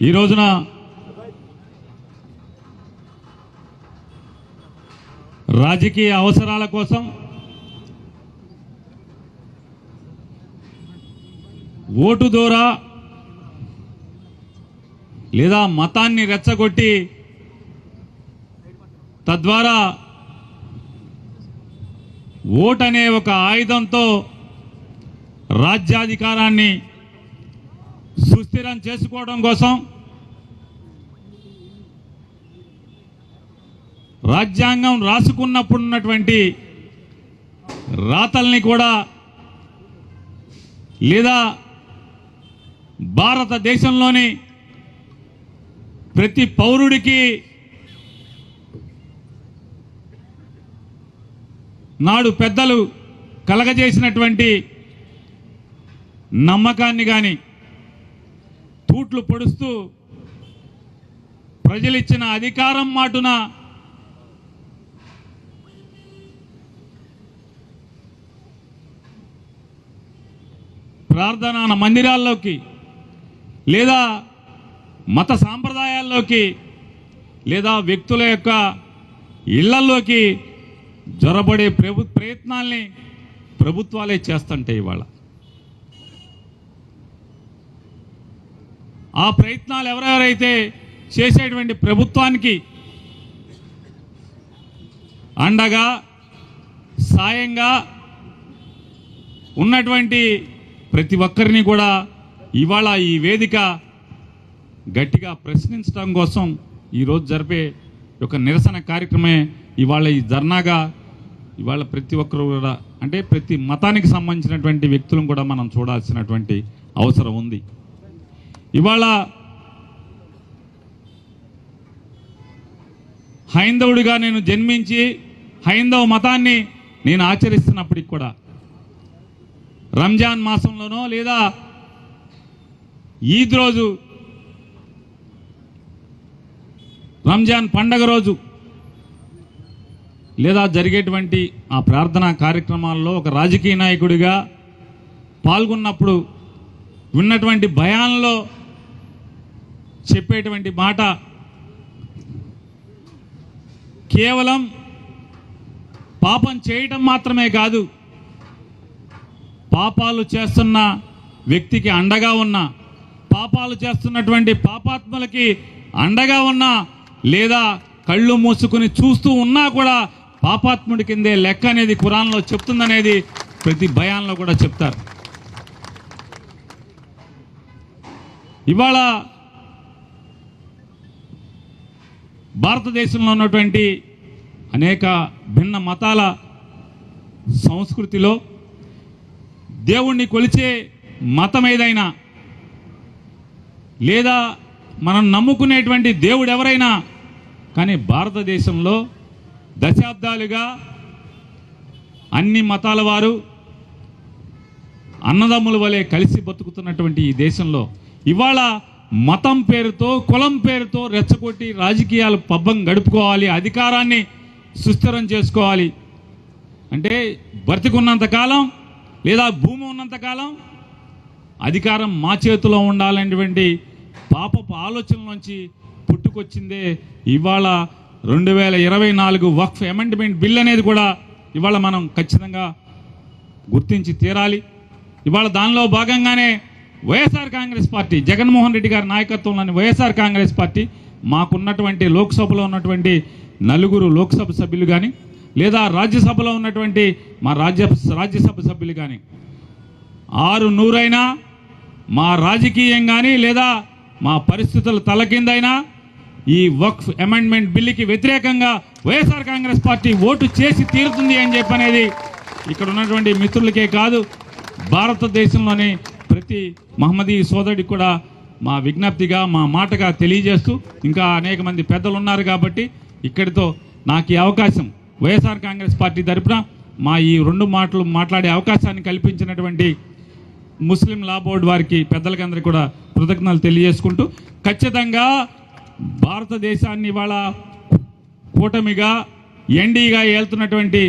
ఈ రోజున రాజకీయ అవసరాల కోసం ఓటు ద్వారా లేదా మతాన్ని రెచ్చగొట్టి తద్వారా ఓటనే అనే ఒక ఆయుధంతో రాజ్యాధికారాన్ని సుస్థిరం చేసుకోవడం కోసం రాజ్యాంగం రాసుకున్నప్పుడు ఉన్నటువంటి రాతల్ని కూడా లేదా భారతదేశంలోని ప్రతి పౌరుడికి నాడు పెద్దలు కలగజేసినటువంటి నమ్మకాన్ని కానీ తూట్లు పొడుస్తూ ప్రజలిచ్చిన అధికారం మాటున ప్రార్థనా మందిరాల్లోకి లేదా మత సాంప్రదాయాల్లోకి లేదా వ్యక్తుల యొక్క ఇళ్ళలోకి జొరబడే ప్రభు ప్రయత్నాల్ని ప్రభుత్వాలే చేస్తుంటాయి ఇవాళ. ఆ ప్రయత్నాలు ఎవరెవరైతే చేసేటువంటి ప్రభుత్వానికి అండగా సాయంగా ఉన్నటువంటి ప్రతి ఒక్కరిని కూడా ఇవాళ ఈ వేదిక గట్టిగా ప్రశ్నించడం కోసం ఈరోజు జరిపే ఒక నిరసన కార్యక్రమే ఇవాళ ఈ ధర్నాగా ఇవాళ ప్రతి ఒక్కరు కూడా అంటే ప్రతి మతానికి సంబంధించినటువంటి వ్యక్తులను కూడా మనం చూడాల్సినటువంటి అవసరం ఉంది. ఇవాళ హైందవుడిగా నేను జన్మించి హైందవ మతాన్ని నేను ఆచరిస్తున్నప్పటికి కూడా రంజాన్ మాసంలోనో లేదా ఈద్ రోజు రంజాన్ పండగ రోజు లేదా జరిగేటువంటి ఆ ప్రార్థనా కార్యక్రమాల్లో ఒక రాజకీయ నాయకుడిగా పాల్గొన్నప్పుడు ఉన్నటువంటి భయాల్లో చెప్పేటువంటి మాట కేవలం పాపం చేయటం మాత్రమే కాదు పాపాలు చేస్తున్న వ్యక్తికి అండగా ఉన్న పాపాలు చేస్తున్నటువంటి పాపాత్మలకి అండగా ఉన్న లేదా కళ్ళు మూసుకుని చూస్తూ ఉన్నా కూడా పాపాత్ముడి కిందే లెక్క అనేది ఖురాన్లో చెప్తుందనేది ప్రతి భయాల్లో కూడా చెప్తారు. ఇవాళ భారతదేశంలో ఉన్నటువంటి అనేక భిన్న మతాల సంస్కృతిలో దేవుణ్ణి కొలిచే మతం ఏదైనా లేదా మనం నమ్ముకునేటువంటి దేవుడు ఎవరైనా కానీ భారతదేశంలో దశాబ్దాలుగా అన్ని మతాల వారు అన్నదమ్ముల వలె కలిసి బతుకుతున్నటువంటి ఈ దేశంలో ఇవాళ మతం పేరుతో కులం పేరుతో రెచ్చగొట్టి రాజకీయాలు పబ్బం గడుపుకోవాలి అధికారాన్ని సుస్థిరం చేసుకోవాలి. అంటే బ్రతికున్నంతకాలం లేదా భూమి ఉన్నంత కాలం అధికారం మా చేతిలో ఉండాలనేటువంటి పాపపు ఆలోచన నుంచి పుట్టుకొచ్చిందే ఇవాళ రెండు వేల ఇరవై నాలుగు వక్ఫ్ అమెండ్మెంట్ బిల్ అనేది కూడా ఇవాళ మనం ఖచ్చితంగా గుర్తించి తీరాలి. ఇవాళ దానిలో భాగంగానే వైఎస్ఆర్ కాంగ్రెస్ పార్టీ జగన్మోహన్ రెడ్డి గారి నాయకత్వంలోని వైఎస్ఆర్ కాంగ్రెస్ పార్టీ మాకున్నటువంటి లోక్సభలో ఉన్నటువంటి నలుగురు లోక్సభ సభ్యులు కానీ లేదా రాజ్యసభలో ఉన్నటువంటి మా రాజ్య రాజ్యసభ సభ్యులు కానీ ఆరు నూరైనా మా రాజకీయం కానీ లేదా మా పరిస్థితుల తలకిందైనా ఈ వక్ఫ్ అమెండ్మెంట్ బిల్లుకి వ్యతిరేకంగా వైఎస్ఆర్ కాంగ్రెస్ పార్టీ ఓటు చేసి తీరుతుంది అని చెప్పనేది ఇక్కడ ఉన్నటువంటి మిత్రులకే కాదు భారతదేశంలోని ప్రతి మహమ్మదీ సోదరుడికి కూడా మా విజ్ఞప్తిగా మా మాటగా తెలియజేస్తూ ఇంకా అనేక మంది పెద్దలు ఉన్నారు కాబట్టి ఇక్కడితో నాకు ఈ అవకాశం వైఎస్ఆర్ కాంగ్రెస్ పార్టీ తరపున మా ఈ రెండు మాటలు మాట్లాడే అవకాశాన్ని కల్పించినటువంటి ముస్లిం లా బోర్డు వారికి పెద్దలకందరికీ కూడా కృతజ్ఞతలు తెలియజేసుకుంటూ ఖచ్చితంగా భారతదేశాన్ని ఇవాళ కూటమిగా ఎండీగా ఏళ్తున్నటువంటి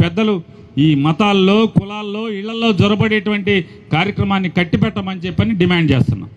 పెద్దలు ఈ మతాల్లో కులాల్లో ఇళ్ళలో జొరబడేటువంటి కార్యక్రమాన్ని కట్టిపెట్టమని చెప్పని డిమాండ్ చేస్తున్నాం.